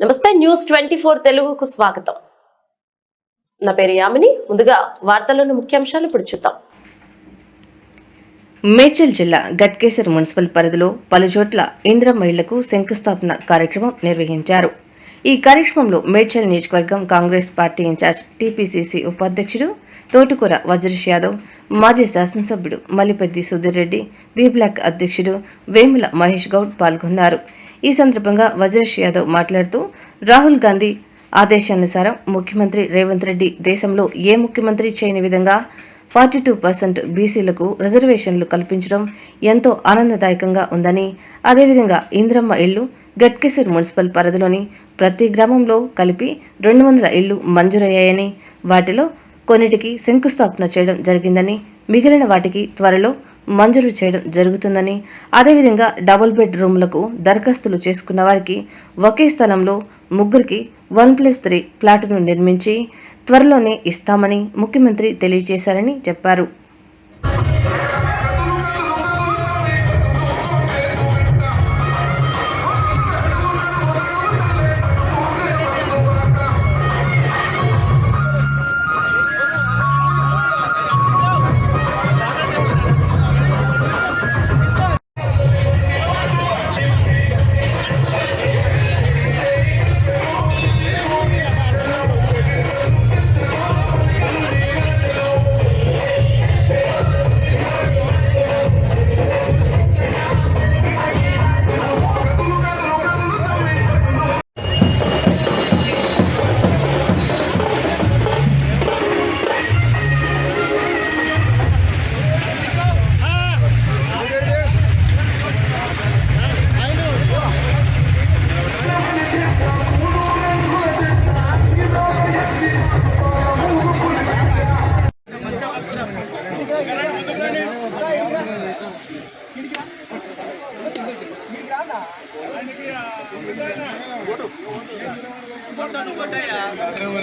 నమస్తే news twenty four తెలుగుకు స్వాగతం. నా పేరు యామిని. ముందుగా వార్తల్లోని ముఖ్యాంశాలు ఇప్పుడు చూద్దాం. మేడ్చల్ జిల్లా గట్కేసర్ మున్సిపల్ పరిధిలో పలుచోట్ల ఇంద్రమ్మ ఇళ్ళకు శంకుస్థాపన కార్యక్రమం నిర్వహించారు. ఈ కార్యక్రమంలో మేడ్చల్ నియోజకవర్గం కాంగ్రెస్ పార్టీ ఇన్ఛార్జ్ టీపీసీసీ ఉపాధ్యక్షుడు తోటకూర వజ్రేష్ యాదవ్ మాజీ శాసనసభ్యుడు మల్లిపెద్ది సుధీర్ రెడ్డి బి బ్లాక్ అధ్యక్షుడు వేముల మహేష్ గౌడ్ పాల్గొన్నారు. ఈ సందర్భంగా వజ్రేష్ యాదవ్ మాట్లాడుతూ రాహుల్ గాంధీ ఆదేశానుసారం ముఖ్యమంత్రి రేవంత్ రెడ్డి దేశంలో ఏ ముఖ్యమంత్రి చేయని విధంగా ఫార్టీ టూ పర్సెంట్ బీసీలకు రిజర్వేషన్లు కల్పించడం ఎంతో ఆనందదాయకంగా ఉందని అదేవిధంగా ఇంద్రమ్మ ఇళ్ళు గట్కేసర్ మున్సిపల్ పరిధిలోని ప్రతి గ్రామంలో కలిపి రెండు వందల ఇళ్ళు మంజూరయ్యాయని వాటిలో కొన్నిటికి శంకుస్థాపన చేయడం జరిగిందని మిగిలిన వాటికి త్వరలో మంజూరు చేయడం జరుగుతుందని అదేవిధంగా డబుల్ బెడ్రూమ్లకు దరఖాస్తులు చేసుకున్న వారికి ఒకే స్థలంలో ముగ్గురికి వన్ ప్లస్ త్రీ ఫ్లాట్ను నిర్మించి త్వరలోనే ఇస్తామని ముఖ్యమంత్రి తెలియజేశారని చెప్పారు. ఓటు